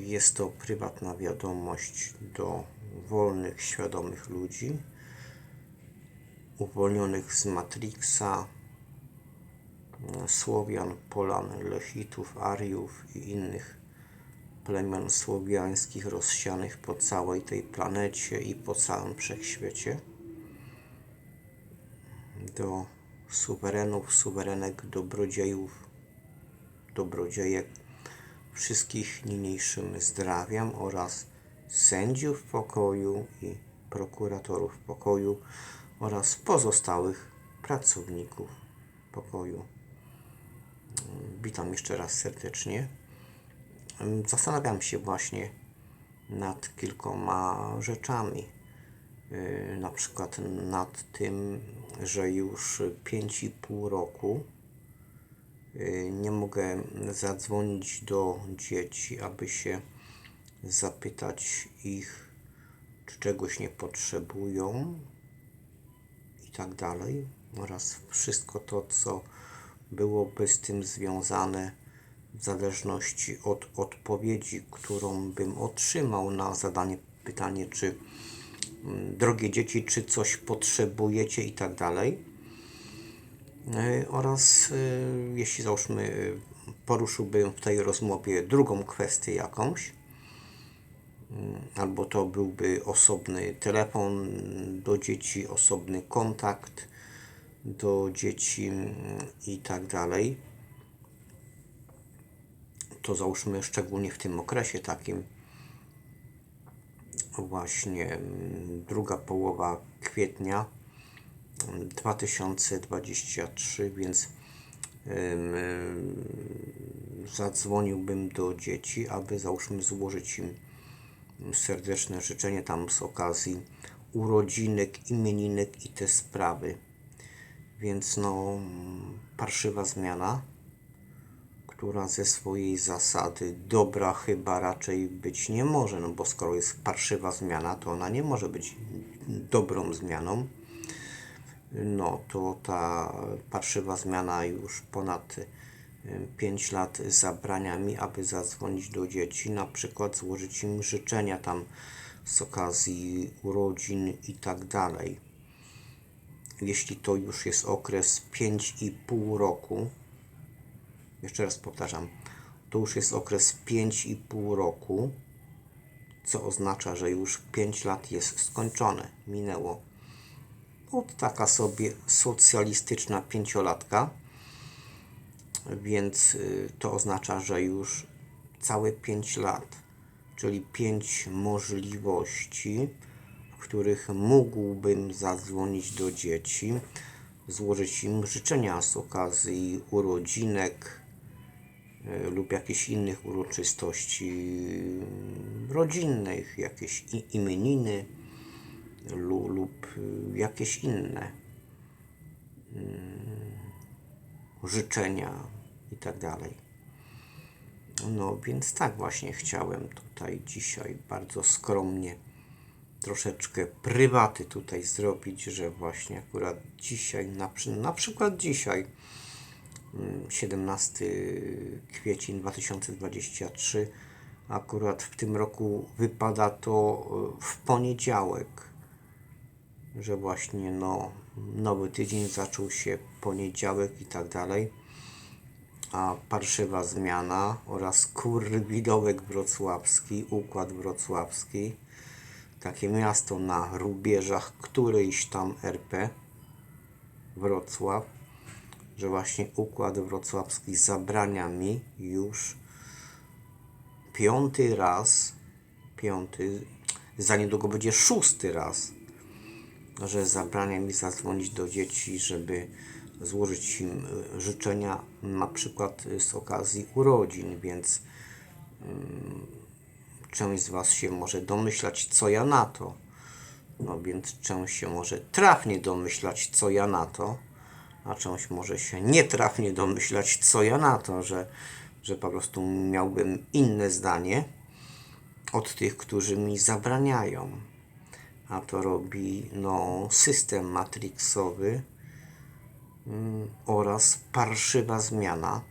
Jest to prywatna wiadomość do wolnych, świadomych ludzi, uwolnionych z Matrixa, Słowian, Polan, Lechitów, Ariów i innych plemion słowiańskich rozsianych po całej tej planecie i po całym wszechświecie. Do suwerenów, suwerenek, dobrodziejów, dobrodziejek wszystkich niniejszym zdrawiam oraz sędziów pokoju i prokuratorów pokoju oraz pozostałych pracowników pokoju. Witam jeszcze raz serdecznie. Zastanawiam się właśnie nad kilkoma rzeczami. Na przykład nad tym, że już 5,5 roku nie mogę zadzwonić do dzieci, aby się zapytać ich, czy czegoś nie potrzebują i tak dalej. Oraz wszystko to, co byłoby z tym związane w zależności od odpowiedzi, którą bym otrzymał na zadanie pytanie, czy mm, drogie dzieci, czy coś potrzebujecie i tak dalej. E, Oraz e, jeśli załóżmy poruszyłbym w tej rozmowie drugą kwestię jakąś, mm, albo to byłby osobny telefon do dzieci, osobny kontakt do dzieci mm, i tak dalej, to załóżmy szczególnie w tym okresie takim właśnie mm, druga połowa kwietnia 2023, więc ym, ym, zadzwoniłbym do dzieci, aby załóżmy złożyć im serdeczne życzenie tam z okazji urodzinek, imieninek i te sprawy. Więc no, parszywa zmiana, która ze swojej zasady dobra chyba raczej być nie może, no bo skoro jest parszywa zmiana, to ona nie może być dobrą zmianą. No to ta parszywa zmiana już ponad 5 lat zabrania mi, aby zadzwonić do dzieci, na przykład złożyć im życzenia tam z okazji urodzin i tak dalej. Jeśli to już jest okres 5,5 roku, jeszcze raz powtarzam, to już jest okres 5,5 roku, co oznacza, że już 5 lat jest skończone, minęło. No, taka sobie socjalistyczna pięciolatka, więc y, to oznacza, że już całe 5 lat, czyli 5 możliwości, w których mógłbym zadzwonić do dzieci, złożyć im życzenia z okazji urodzinek y, lub jakichś innych uroczystości rodzinnych, jakieś imieniny lu- lub y, jakieś inne życzenia i tak dalej. No więc tak właśnie chciałem tutaj dzisiaj bardzo skromnie troszeczkę prywaty tutaj zrobić, że właśnie akurat dzisiaj, na, na przykład dzisiaj, mm, 17 kwiecień 2023, akurat w tym roku wypada to y, w poniedziałek, że właśnie no, nowy tydzień zaczął się poniedziałek i tak dalej. A parszywa zmiana oraz kurwidołek wrocławski, układ wrocławski, takie miasto na rubieżach którejś tam RP, Wrocław, że właśnie układ wrocławski zabrania mi już piąty raz, piąty, za niedługo będzie szósty raz, że zabrania mi zadzwonić do dzieci, żeby złożyć im y, życzenia, na przykład y, z okazji urodzin, więc ym, część z Was się może domyślać, co ja na to. No więc część się może trafnie domyślać, co ja na to, a część może się nietrafnie domyślać, co ja na to, że, że po prostu miałbym inne zdanie od tych, którzy mi zabraniają. A to robi no, system matrixowy mm, oraz parszywa zmiana.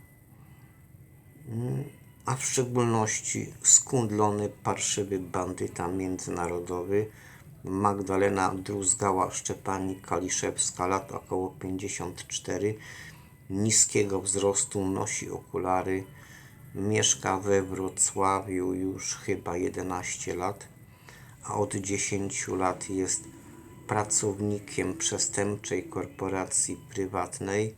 Mm, a w szczególności skundlony, parszywy bandyta międzynarodowy Magdalena Druzgała-Szczepanik Kaliszewska, lat około 54, niskiego wzrostu, nosi okulary, mieszka we Wrocławiu już chyba 11 lat, od 10 lat jest pracownikiem przestępczej korporacji prywatnej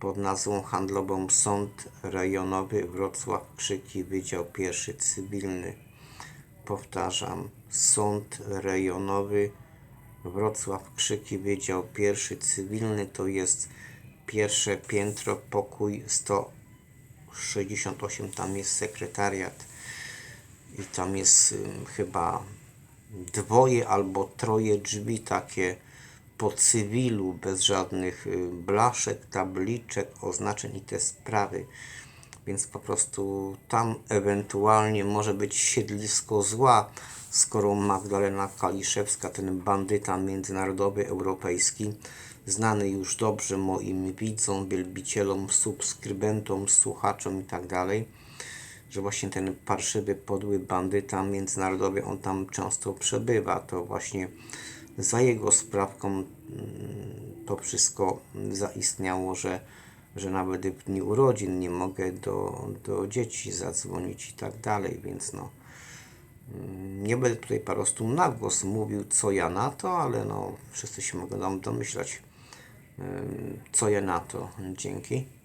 pod nazwą handlową Sąd Rejonowy Wrocław Krzyki Wydział I Cywilny. Powtarzam, Sąd Rejonowy Wrocław Krzyki Wydział I Cywilny to jest pierwsze piętro, pokój 168, tam jest sekretariat i tam jest chyba dwoje albo troje drzwi takie po cywilu, bez żadnych y, blaszek, tabliczek, oznaczeń i te sprawy. Więc po prostu tam ewentualnie może być siedlisko zła, skoro Magdalena Kaliszewska, ten bandyta międzynarodowy, europejski, znany już dobrze moim widzom, wielbicielom, subskrybentom, słuchaczom i tak że właśnie ten parszywy, podły bandyta międzynarodowy, on tam często przebywa, to właśnie za jego sprawką mm, to wszystko zaistniało, że, że nawet w dniu urodzin nie mogę do, do dzieci zadzwonić i tak dalej, więc no mm, nie będę tutaj po prostu na głos mówił, co ja na to, ale no wszyscy się mogą domyślać, ym, co ja na to. Dzięki.